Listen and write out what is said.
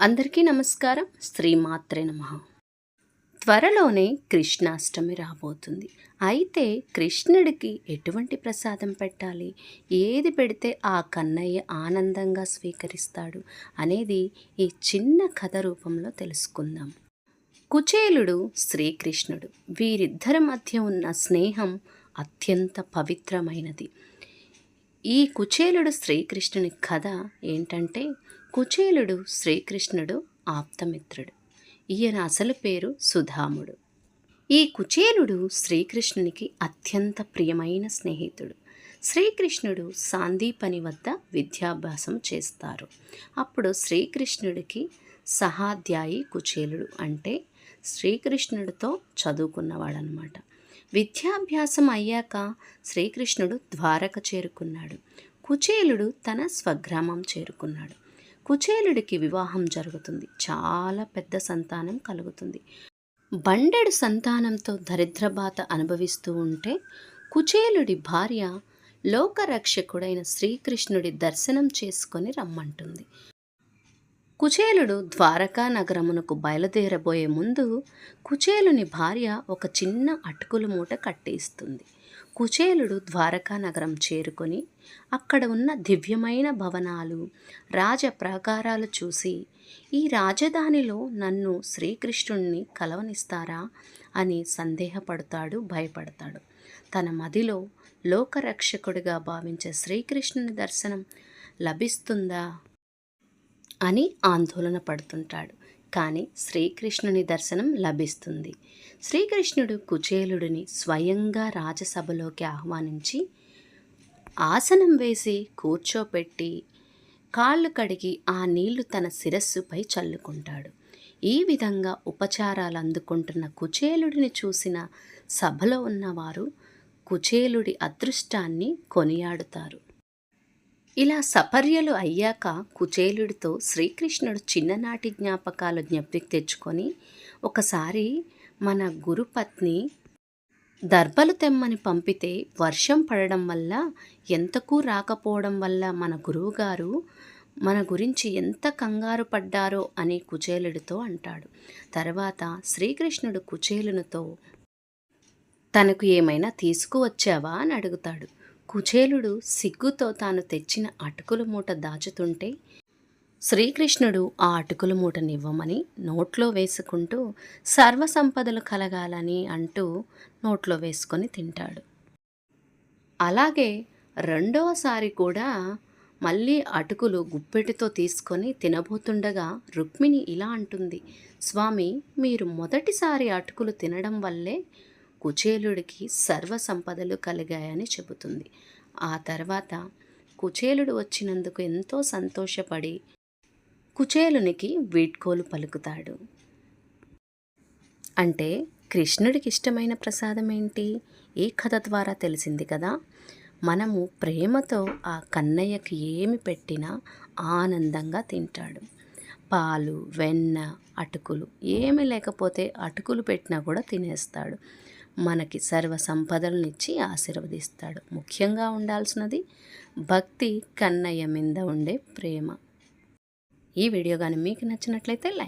అందరికీ నమస్కారం. శ్రీమాత్రే నమ. త్వరలోనే కృష్ణాష్టమి రాబోతుంది. అయితే కృష్ణుడికి ఎటువంటి ప్రసాదం పెట్టాలి? ఏది పెడితే ఆ కన్నయ్య ఆనందంగా స్వీకరిస్తాడు అనేది ఈ చిన్న కథ రూపంలో తెలుసుకుందాం. కుచేలుడు శ్రీకృష్ణుడు. వీరిద్దరి మధ్య ఉన్న స్నేహం అత్యంత పవిత్రమైనది. ఈ కుచేలుడు శ్రీకృష్ణుని కథ ఏంటంటే కుచేలుడు శ్రీకృష్ణుడు ఆప్తమిత్రుడు. ఈయన అసలు పేరు సుధాముడు. ఈ కుచేలుడు శ్రీకృష్ణునికి అత్యంత ప్రియమైన స్నేహితుడు. శ్రీకృష్ణుడు సాందీపని వద్ద విద్యాభ్యాసం చేస్తారు. అప్పుడు శ్రీకృష్ణుడికి సహాధ్యాయి కుచేలుడు అంటే శ్రీకృష్ణుడితో చదువుకున్నవాడనమాట విద్యాభ్యాసం అయ్యాక శ్రీకృష్ణుడు ద్వారక చేరుకున్నాడు. కుచేలుడు తన స్వగ్రామం చేరుకున్నాడు. కుచేలుడికి వివాహం జరుగుతుంది. చాలా పెద్ద సంతానం కలుగుతుంది. బండెడు సంతానంతో దరిద్రబాత అనుభవిస్తూ ఉంటే కుచేలుడి భార్య లోకరక్షకుడైన శ్రీకృష్ణుడి దర్శనం చేసుకొని రమ్మంటుంది. కుచేలుడు ద్వారకా నగరమునకు బయలుదేరబోయే ముందు కుచేలుని భార్య ఒక చిన్న అటుకుల మూట కట్టేస్తుంది. కుచేలుడు ద్వారకా నగరం చేరుకొని అక్కడ ఉన్న దివ్యమైన భవనాలు రాజ ప్రాకారాలు చూసి ఈ రాజధానిలో నన్ను శ్రీకృష్ణుణ్ణి కలవనిస్తారా అని సందేహపడతాడు భయపడతాడు. తన మదిలో లోకరక్షకుడిగా భావించే శ్రీకృష్ణుని దర్శనం లభిస్తుందా అని ఆందోళన పడుతుంటాడు. కానీ శ్రీకృష్ణుని దర్శనం లభిస్తుంది. శ్రీకృష్ణుడు కుచేలుడిని స్వయంగా రాజసభలోకి ఆహ్వానించి ఆసనం వేసి కూర్చోపెట్టి కాళ్ళు కడిగి ఆ నీళ్ళు తన శిరస్సుపై చల్లుకుంటాడు. ఈ విధంగా ఉపచారాలు అందుకుంటున్న కుచేలుడిని చూసిన సభలో ఉన్నవారు కుచేలుడి అదృష్టాన్ని కొనియాడుతారు. ఇలా సపర్యలు అయ్యాక కుచేలుడితో శ్రీకృష్ణుడు చిన్ననాటి జ్ఞాపకాలు జ్ఞప్తికి తెచ్చుకొని ఒకసారి మన గురుపత్ని దర్భలు తెమ్మని పంపితే వర్షం పడడం వల్ల ఎంతకు రాకపోవడం వల్ల మన గురువుగారు మన గురించి ఎంత కంగారు పడ్డారో అని కుచేలుడితో అంటాడు. తర్వాత శ్రీకృష్ణుడు కుచేలునితో తనకు ఏమైనా తీసుకువచ్చావా? అని అడుగుతాడు. కుచేలుడు సిగ్గుతో తాను తెచ్చిన అటుకుల మూట దాచుతుంటే శ్రీకృష్ణుడు ఆ అటుకుల మూటనివ్వమని నోట్లో వేసుకుంటూ సర్వసంపదలు కలగాలని అంటూ నోట్లో వేసుకొని తింటాడు. అలాగే రెండవసారి కూడా మళ్ళీ అటుకులు గుప్పెటితో తీసుకొని తినబోతుండగా రుక్మిణి ఇలా అంటుంది స్వామి మీరు మొదటిసారి అటుకులు తినడం వల్లే కుచేలుడికి సర్వ సంపదలు కలిగాయని చెబుతుంది. ఆ తర్వాత కుచేలుడు వచ్చినందుకు ఎంతో సంతోషపడి కుచేలునికి వీడ్కోలు పలుకుతాడు. అంటే కృష్ణుడికి ఇష్టమైన ప్రసాదం ఏంటి? ఈ కథ ద్వారా తెలిసింది కదా. మనము ప్రేమతో ఆ కన్నయ్యకి ఏమి పెట్టినా ఆనందంగా తింటాడు. పాలు వెన్న అటుకులు ఏమి లేకపోతే అటుకులు పెట్టినా కూడా తినేస్తాడు. మనకి సర్వ సంపదలనిచ్చి ఆశీర్వదిస్తాడు. ముఖ్యంగా ఉండాల్సినది భక్తి కన్నయ్య మీద ఉండే ప్రేమ. ఈ వీడియో కానీ మీకు నచ్చినట్లయితే లైక్